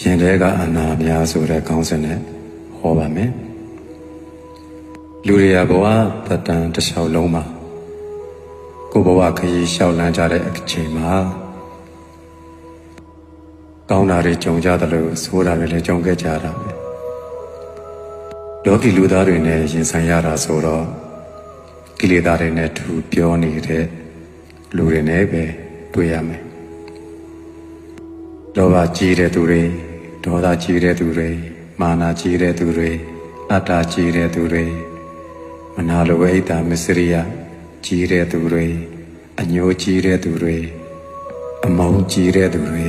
ရင်ထဲကအနာများဆိုတဲ့ခေါင်းစဉ်နဲ့ဟောပါမယ်လူတွေရဘဝတတန်တစ်လျှောက်လုံးမှာကိုယ်ဘဝခရီးလျှောက်လန်းကြတဲ့အချိန်မှာကောင်းတာတွေကြုံကြတယ်လို့ဆိုးတာတွေလည်းကြုံခဲ့ကြတာပဲလောကီလူသားတွေနဲ့ရင်ဆိုင်ရတာဆိုတော့ကိလေသာတွေနဲ့ထူပြောနေတဲ့လူတွေနဲ့ပဲတွေ့ရမယ် လောဘကြီးတဲ့သူတွေဒေါသကြီးတဲ့သူတွေမာနကြီးတဲ့သူတွေအတ္တကြီးတဲ့သူတွေမနာလိုဝိတ္တာမစ္စရိယကြီးတဲ့သူတွေအညိုကြီးတဲ့သူတွေအမုန်းကြီးတဲ့သူတွေ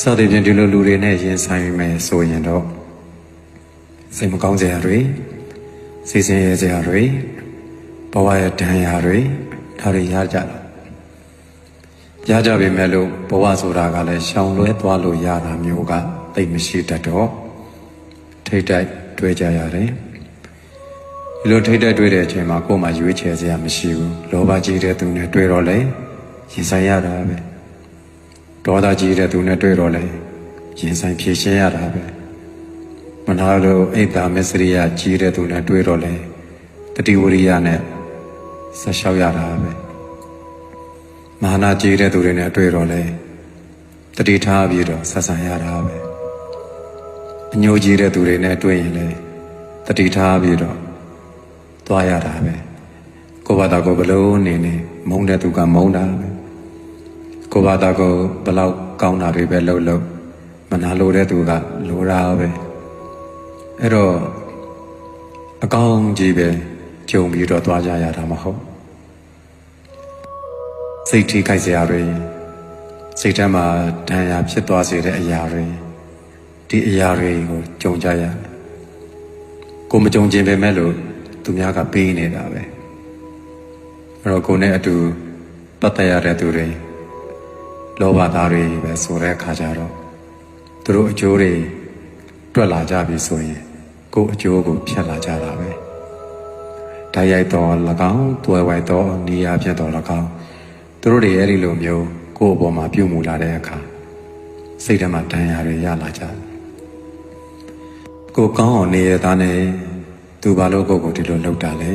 စသဖြင့်ဒီလိုလူတွေနဲ့ရင်ဆိုင်မယ်ဆိုရင်တော့စိတ်မကောင်းစရာတွေစိတ်ဆင်းရဲစရာတွေဘဝရဲ့ဒဏ်ရာတွေဒါတွေရကြတာ ရကြပေမဲ့လို့ဘဝဆိုတာကလည်းရှောင်လွဲသွားလို့ရတာမျိုးကသိပ်မရှိတတ်တော့ထိတ်တိုက်တွေ့ကြရတယ်ဒီလိုထိတ်တိုက်တွေ့တဲ့အချိန်မှာကိုယ်မှရွေးချယ်စရာမရှိဘူးလောဘကြီးတဲ့သူနဲ့တွေ့တော့လေရင်ဆိုင်ရတာပဲဒေါသကြီးတဲ့သူနဲ့တွေ့တော့လေရင်ဆိုင်ဖြေရှင်းရတာပဲမနာလို့အိတ်တာမစ္စရိယကြီးတဲ့သူနဲ့တွေ့တော့လေတတိဝရိယနဲ့ဆက်လျှောက်ရတာပဲ မာနကြီးတဲ့သူတွေနဲ့တွေ့တော့လေတတိထားပြီးတော့ဆက်ဆံရတာပဲအညိုကြီးတဲ့သူတွေနဲ့တွေ့ရင်လေတတိထားပြီးတော့သွားရတာပဲကိုယ့်ဘာသာကိုဘလို့နေနေမုန်းတဲ့သူကမုန်းတာပဲကိုယ့်ဘာသာကိုဘလောက်ကောင်းတာတွေပဲလုပ်လို့မနာလိုတဲ့သူကလိုတာပဲအဲ့တော့အကောင်းကြီးပဲကြုံပြီးတော့သွားကြရတာမဟုတ် စိတ်ထိခိုက်စရာတွေစိတ်ထဲမှာဒဏ်ရာဖြစ်သွားစေတဲ့အရာတွေဒီအရာတွေကိုကြုံကြရတယ်ကိုမကြုံခြင်းပဲမဲ့လို့သူများကပေးနေတာပဲအဲ့တော့ကိုနဲ့အတူပတ်သက်ရတဲ့သူတွေလောဘသားတွေပဲဆိုတဲ့အခါကျတော့သူတို့အကျိုးတွေတွက်လာကြပြီဆိုရင်ကိုယ်အကျိုးကိုဖြတ်လာကြတာပဲဓာတ်ရိုက်တော်၎င်းတွယ်ဝိုက်တော်နေရာဖြစ်တော်၎င်း သူတို့တွေအဲ့ဒီလိုမျိုးကိုယ့်အပေါ်မှာပြုတ်မှုလာတဲ့အခါစိတ်ထဲမှာဒဏ်ရာတွေရလာကြတယ်ကိုကောင်းအောင်နေရတာနဲ့သူဘာလို့ကိုယ့်ကိုဒီလိုလုပ်တာလဲ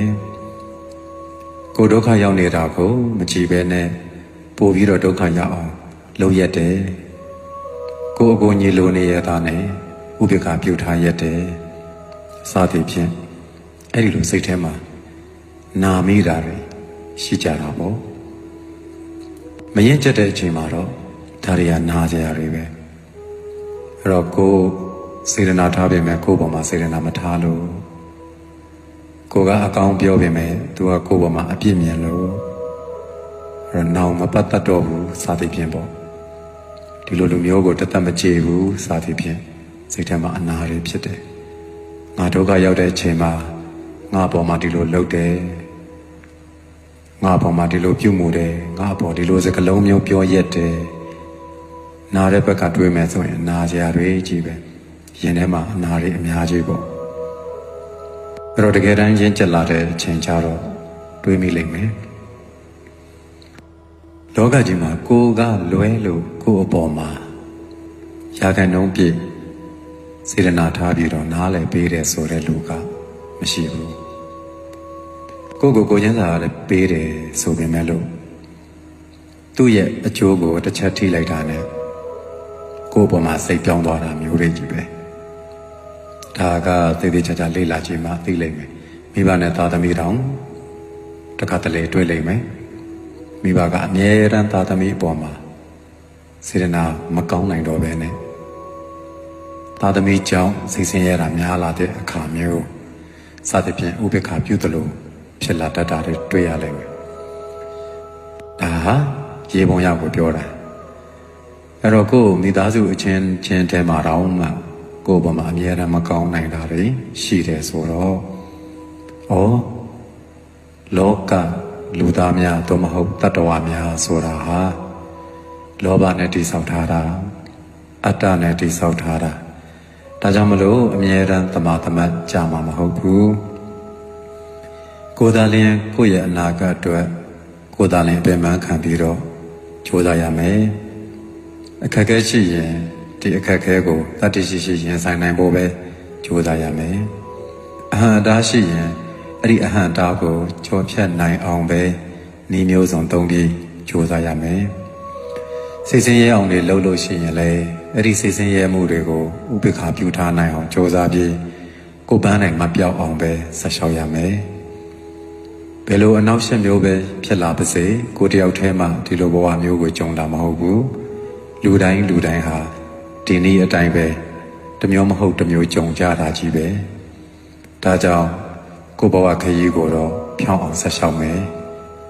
ကိုဒုက္ခရောက်နေတာကိုမကြည့်ပဲနဲ့ပို့ပြီးတော့ဒုက္ခရောက်အောင်လုပ်ရတယ်ကိုအကိုညီလိုနေရတာနဲ့ဥပ္ပခါပြုထားရတယ်စသည်ဖြင့်အဲ့ဒီလိုစိတ်ထဲမှာနာမိတာတွေရှိကြတာပေါ့ မရင်ကျက်တဲ့အချိန်မှာတော့ဒါတွေကနာကြရတွေပဲအဲ့တော့ကိုစေရနာထားပေမဲ့ကိုယ့်ပေါ်မှာစေရနာမထားလို့ကိုကအကောင်းပြောပေမဲ့သူကကိုယ့်ပေါ်မှာအပြစ်မြင်လို့အဲ့တော့နောင်မပတ်သက်တော့ဘူးစသည်ဖြင့်ပေါ့ဒီလိုလူမျိုးကိုတသက်မကြည့်ဘူးစသည်ဖြင့်စိတ်ထဲမှာအနာတွေဖြစ်တယ်ငါဒုက္ခရောက်တဲ့အချိန်မှာငါပေါ်မှာဒီလိုလုပ်တယ် ငါပေါ်မှာဒီလိုပြုမှုတယ်ငါပေါ်ဒီလိုစကလုံးမျိုးပြောရက်တယ်နားတဲ့ဘက်ကတွေးမယ်ဆိုရင်နာကြရတွေကြီးပဲရင်ထဲမှာအနာတွေအများကြီးပေါ့အဲ့တော့တကယ်တမ်းရင်းကျက်လာတဲ့အချိန်ကျတော့တွေးမိလိမ့်မယ်လောကကြီးမှာကိုကလွဲလို့ကိုအပေါ်မှာရာခံနှုံးပြည့်စေရနာထားပြီးတော့နားလည်ပေးတယ်ဆိုတဲ့လူကမရှိဘူး ကိုကိုကိုချင်းစာလည်းပေးတယ်ဆိုပေမဲ့လို့သူ့ရဲ့အကျိုးကိုတစ်ချက်ထိလိုက်တာနဲ့ကိုယ့်ပေါ်မှာစိတ်ပြောင်းသွားတာမျိုးတွေကြီးပဲဒါကသေသေးချာချာလေ့လာကြည့်မှသိလိမ့်မယ်မိဘနဲ့သားသမီးတောင်တခါတလေတွေ့လိမ့်မယ်မိဘကအမြဲတမ်းသားသမီးအပေါ်မှာစေရနာမကောင်းနိုင်တော့ဘဲနဲ့သားသမီးကြောင့်စိတ်ဆင်းရဲတာများလာတဲ့အခါမျိုးစသဖြင့်ဥပေက္ခပြုသလို ဖြစ်လာတတ်တာတွေတွေ့ရလိမ့်မယ်ဒါဟာရေပုံရကိုပြောတာအဲ့တော့ကိုယ်မိသားစုအချင်းချင်းတဲမှာတောင်းမှကိုယ်ပေါ်မှာအမြဲတမ်းမကောင်းနိုင်တာတွေရှိတယ်ဆိုတော့ဩလောကလူသားများသို့မဟုတ်တတ္တဝါများဆိုတာဟာလောဘနဲ့တိဆောက်ထားတာအတ္တနဲ့တိဆောက်ထားတာဒါကြောင့်မလို့အမြဲတမ်းတမာတမတ်ကြမှာမဟုတ်ဘူး ကိုယ်သာလျှင်ကိုယ့်ရဲ့အနာဂတ်အတွက်ကိုယ်သာလျှင်အပင်ပန်းခံပြီးတော့ကြိုးစားရမယ်အခက်အခဲရှိရင်ထဒီအခက်အခဲကိုတတိရှိရှိရင်ဆိုင်နိုင်ဖို့ပဲကြိုးစားရမယ်အဟံတားရှိရင်အဲ့ဒီအဟံတားကိုကျော်ဖြတ်နိုင်အောင်ပဲဤမျိုးစုံသုံးပြီးကြိုးစားရမယ်စိတ်ဆင်းရဲအောင်တွေလှုပ်လို့ရှိရင်လေအဲ့ဒီစိတ်ဆင်းရဲမှုတွေကိုဥပိ္ပခာပြုထားနိုင်အောင်ကြိုးစားပြီးကိုယ်ပန်းနိုင်မပြောက်အောင်ပဲဆက်လျှောက်ရမယ် ဘယ်လိုအနောက်ရှက်မျိုးပဲဖြစ်လာပါစေကိုယ်တယောက်တည်းမှဒီလိုဘဝမျိုးကိုကြုံတာမဟုတ်ဘူးလူတိုင်းလူတိုင်းဟာဒီနည်းအတိုင်းပဲတစ်မျိုးမဟုတ်တစ်မျိုးကြုံကြတာကြီးပဲဒါကြောင့်ကိုယ့်ဘဝခရီးကိုတော့ဖြောင်းအောင်ဆက်လျှောက်မယ်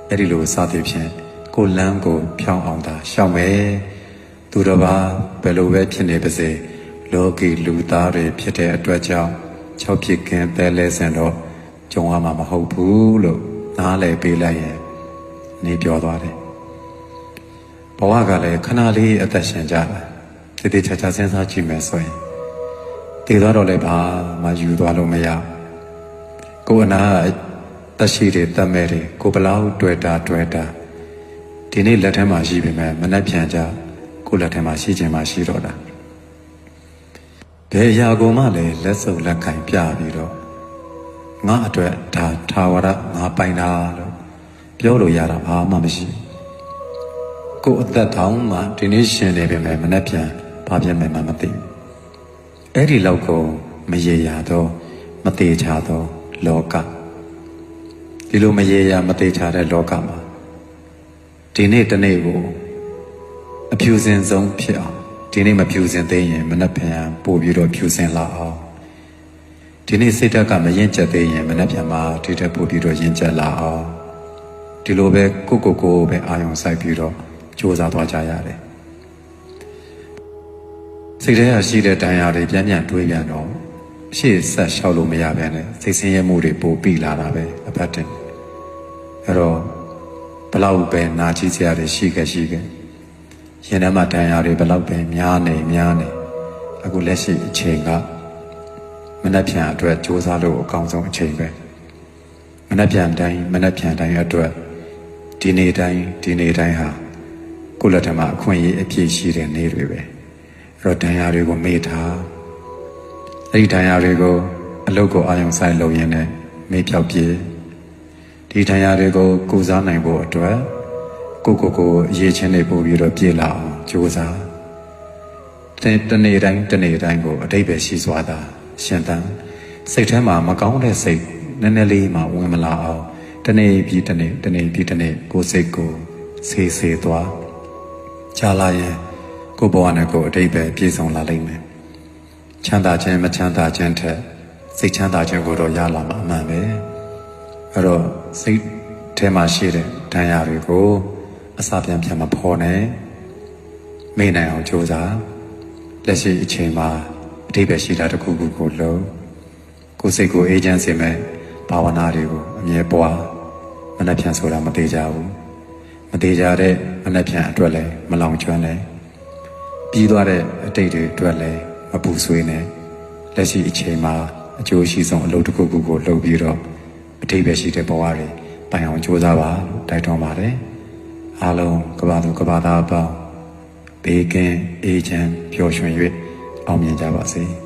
အဲ့ဒီလိုစသည်ဖြင့်ကိုယ်လမ်းကိုဖြောင်းအောင်သာရှောက်မယ်သူတော်ဘာဘယ်လိုပဲဖြစ်နေပါစေလောကီလူသားတွေဖြစ်တဲ့အတွက်ကြောင့်၆ဖြစ်ကင်းပဲလဲစင်တော့ကြုံရမှာမဟုတ်ဘူးလို့ နားလည်ပေးလိုက်ရင်နေပြောသွားတယ်ဘဝကလည်းခဏလေးအသက်ရှင်ကြတာတည်တည်ချာချာစဉ်းစားကြည့်မယ်ဆိုရင်တည်သွားတော့လည်းဘာမှယူသွားလို့မရကိုယ်အနာသက်ရှိတွေတတ်မဲ့တွေကိုဘလောက်တွေ့တာတွေ့တာဒီနေ့လက်ထဲမှာရှိပြီမဲ့မနှက်ပြန်ကြကိုယ်လက်ထဲမှာရှိခြင်းမှရှိတော့တာဘယ်အရာကိုမှလည်းလက်စုပ်လက်ကင်ပြပြီးတော့ ငါအတွက်ဒါထာဝရငါပိုင်တာလို့ပြောလို့ရတာဘာမှမရှိကိုယ်အသက်တောင်မှဒီနေ့ရှင်နေပြီမဲ့မနှက်ပြန်ဘာဖြစ်မယ်မှမသိအဲ့ဒီလောက်ကိုမရေရာတော့မသေးချတော့လောကဒီလိုမရေရာမသေးချတဲ့လောကမှာဒီနေ့တနေ့ကိုအဖြူစင်ဆုံးဖြစ်အောင်ဒီနေ့မဖြူစင်သေးရင်မနှက်ပြန်ပို့ပြီးတော့ဖြူစင်လာအောင် ဒီနေ့စိတ်ဓာတ်ကမရင်ကျက်သေးရင်မနှက်ပြန်မှာဒီတက်ပို့ပြီးတော့ရင်ကျက်လာအောင်ဒီလိုပဲကိုကိုကိုပဲအာယုံစိုက်ပြီးတော့စူးစမ်းသွားကြရတယ်စိတ်ထဲကရှိတဲ့တရားတွေပြန်ပြန်တွေးပြန်တော့ရှေ့ဆက်လျှောက်လို့မရပြန်နဲ့စိတ်ဆင်းရဲမှုတွေပိုပြီးလာတာပဲအဖတ်တင်အဲ့တော့ဘလောက်ပဲနာချီစရာတွေရှိခဲ့ရှိခဲ့ရင်ထဲမှာတရားတွေဘလောက်ပဲများနေများနေအခုလက်ရှိအချိန်က မနှက်ဖြန်အတွက်စူးစမ်းလို့အကောင်းဆုံးအချိန်ပဲမနှက်ဖြန်တိုင်းမနှက်ဖြန်တိုင်းအတွက်ဒီနေ့တိုင်းဒီနေ့တိုင်းဟာကိုယ့်လက်ထက်မှာအခွင့်အရေးအပြည့်ရှိတဲ့နေ့တွေပဲအဲ့တော့တရားတွေကိုမေ့ထားအဲ့ဒီတရားတွေကိုအလုတ်ကိုအာရုံစိုက်လုပ်ရင်းနဲ့မေ့ပြောက်ပြေဒီတရားတွေကိုကုစားနိုင်ဖို့အတွက်ကိုကိုကိုအရေးချင်းတွေပို့ပြီးတော့ပြေလာအောင်ကြိုးစားတဲ့တနေ့တိုင်းတနေ့တိုင်းကိုအတိတ်ပဲရှိစွာသာ ရှင်သန်စိတ်ထဲမှာမကောင်းတဲ့စိတ်နည်းနည်းလေးမှဝင်မလာအောင်တနေ့ပြီးတနေ့တနေ့ပြီးတနေ့ကိုယ်စိတ်ကိုဆေးဆေးသွားကြာလာရင်ကိုယ်ဘဝနဲ့ကိုယ်အတိတ်ပဲပြည့်စုံလာလိမ့်မယ်ချမ်းသာခြင်းမချမ်းသာခြင်းထက်စိတ်ချမ်းသာခြင်းကိုတော့ရလာမှာအမှန်ပဲအဲ့တော့စိတ်ထဲမှာရှိတဲ့ဒဏ်ရာတွေကိုအစာပြန်ပြန်မဖော်နဲ့မေ့နိုင်အောင်ကြိုးစားလက်ရှိအချိန်မှာ အတိတ်ပဲရှိတာတစ်ခုခုကိုလုံးကိုယ်စိတ်ကိုအေးချမ်းစေမဲ့ဘာဝနာတွေကိုအမြဲပွားမနှက်ဖြန်ဆိုတာမသေးကြဘူးမသေးကြတဲ့မနှက်ဖြန်အတွက်လည်းမလောင်ကျွမ်းလည်းပြီးသွားတဲ့အတိတ်တွေအတွက်လည်းမပူဆွေးနဲ့လက်ရှိအချိန်မှာအကျိုးရှိဆုံးအလုပ်တစ်ခုခုကိုလုပ်ပြီးတော့အတိတ်ပဲရှိတဲ့ဘဝတွေတိုင်အောင်ကြိုးစားပါလို့တိုက်တွန်းပါတယ်အားလုံးကဘာသူကဘာသားအပေါင်းဘေးကင်းအေးချမ်းပျော်ရွှင်၍ အောင်မြင်ကြပါစေ။